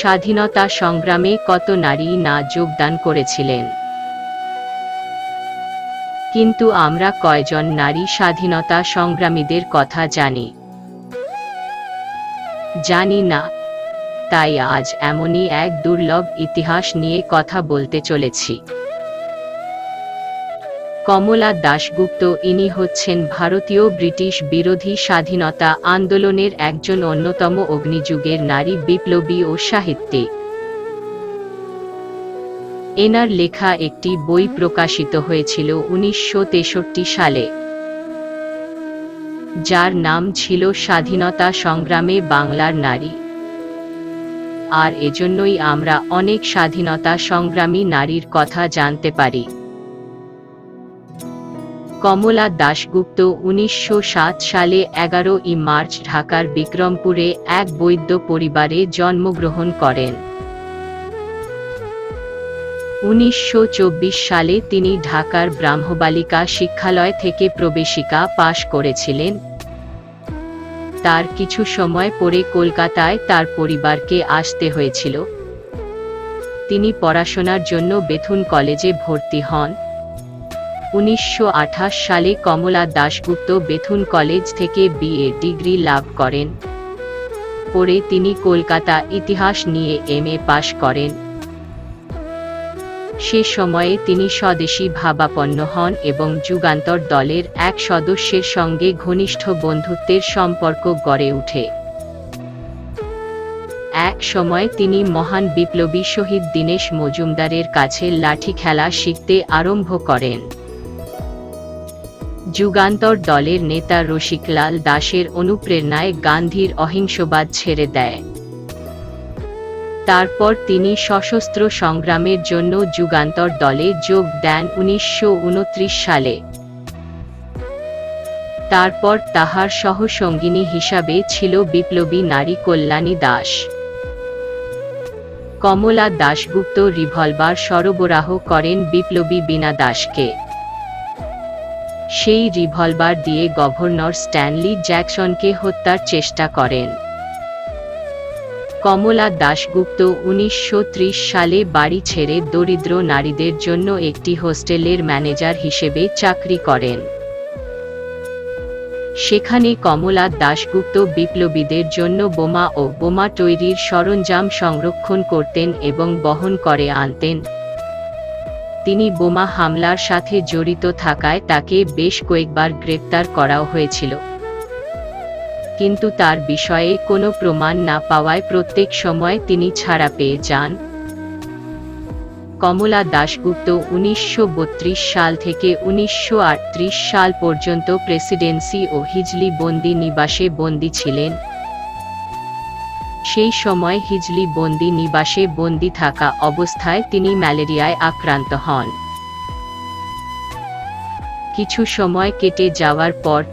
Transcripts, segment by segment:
স্বাধীনতা সংগ্রামে কত নারী না যোগদান করেছিলেন। কিন্তু আমরা কয়জন নারী স্বাধীনতা সংগ্রামীদের কথা জানি? জানি না। তাই আজ এমনই এক দুর্লভ ইতিহাস নিয়ে কথা বলতে চলেছি। কমলা দাশগুপ্ত ইনি হচ্ছেন ভারতীয় ব্রিটিশ বিরোধী স্বাধীনতা আন্দোলনের একজন অন্যতম অগ্নিযুগের নারী বিপ্লবী ও সাহিত্যিক। এনার লেখা একটি বই প্রকাশিত হয়েছিল উনিশশো তেষট্টি সালে। যার নাম ছিল স্বাধীনতা সংগ্রামে বাংলার নারী। আর এজন্যই আমরা অনেক স্বাধীনতা সংগ্রামী নারীর কথা জানতে পারি। কমলা দাশগুপ্ত উনিশশো সাত সালে এগারো ই মার্চ ঢাকার বিক্রমপুরে এক বৈদ্য পরিবারে জন্মগ্রহণ করেন। উনিশশো চব্বিশ সালে তিনি ঢাকার ব্রাহ্মবালিকা শিক্ষালয় থেকে প্রবেশিকা পাশ করেছিলেন। তার কিছু সময় পরে কলকাতায় তার পরিবারকে আসতে হয়েছিল। তিনি পড়াশোনার জন্য বেথুন কলেজে ভর্তি হন। উনিশশো আঠাশ সালে কমলা দাশগুপ্ত বেথুন কলেজ থেকে বিএ ডিগ্রি লাভ করেন। পরে তিনি কলকাতা ইতিহাস নিয়ে এমএ পাশ করেন। সে সময়ে তিনি স্বদেশী ভাবাপন্ন হন এবং যুগান্তর দলের এক সদস্যের সঙ্গে ঘনিষ্ঠ বন্ধুত্বের সম্পর্ক গড়ে ওঠে। এক সময় তিনি মহান বিপ্লবী শহীদ দীনেশ মজুমদারের কাছে লাঠি খেলা শিখতে আরম্ভ করেন। যুগান্তর দলের নেতা রসিকলাল দাসের অনুপ্রেরণায় গান্ধীর অহিংসবাদ ছেড়ে দেয়। তারপর তিনি সশস্ত্র সংগ্রামের জন্য যুগান্তর দলে যোগ দেন উনিশশো উনত্রিশ সালে। তারপর তাহার সহসঙ্গিনী হিসাবে ছিল বিপ্লবী নারী কল্যাণী দাস। কমলা দাশগুপ্ত রিভলভার সরবরাহ করেন বিপ্লবী বীণা দাসকে সেই রিভলভার দিয়ে গভর্নর স্ট্যানলি জ্যাকসনকে হত্যার চেষ্টা করেন। কমলা দাশগুপ্ত উনিশশো ত্রিশ সালে বাড়ি ছেড়ে দরিদ্র নারীদের জন্য একটি হোস্টেলের ম্যানেজার হিসেবে চাকরি করেন। সেখানে কমলা দাশগুপ্ত বিপ্লবীদের জন্য বোমা ও বোমা তৈরির সরঞ্জাম সংরক্ষণ করতেন এবং বহন করে আনতেন। তিনি বোমা হামলার সাথে জড়িত থাকায় তাকে বেশ কয়েকবার গ্রেপ্তার করাও হয়েছিল। কিন্তু তার বিষয়ে কোনো প্রমাণ না পাওয়ায় প্রত্যেক সময় তিনি ছাড়া পেয়ে যান। কমলা দাশগুপ্ত উনিশশো বত্রিশ সাল থেকে উনিশশো আটত্রিশ সাল পর্যন্ত প্রেসিডেন্সি ও হিজলি বন্দি নিবাসে বন্দী ছিলেন। সেই সময় হিজলি বন্দি নিবাসে বন্দি থাকা অবস্থায় তিনি ম্যালেরিয়ায় আক্রান্ত হন। কিছু সময় কেটে যাওয়ার পর,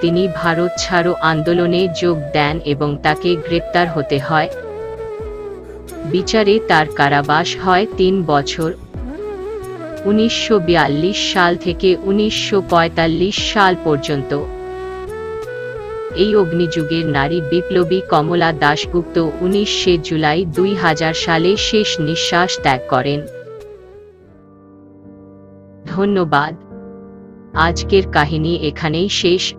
তিনি ভারত ছাড়ো আন্দোলনে যোগ দেন এবং তাকে গ্রেপ্তার হতে হয়। বিচারে তার কারাবাস হয় তিন বছর। উনিশশো বিয়াল্লিশ সাল থেকে উনিশশো পঁয়তাল্লিশ সাল পর্যন্ত। এই অগ্নিযুগের নারী বিপ্লবী কমলা দাশগুপ্ত উনিশে জুলাই দুই হাজার সালে শেষ নিঃশ্বাস ত্যাগ করেন। ধন্যবাদ। আজকের কাহিনী এখানেই শেষ।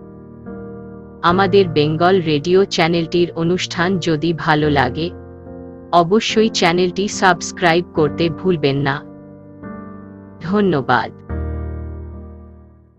আমাদের বেঙ্গল রেডিও চ্যানেলটির অনুষ্ঠান যদি ভালো লাগে, অবশ্যই চ্যানেলটি সাবস্ক্রাইব করতে ভুলবেন না। ধন্যবাদ।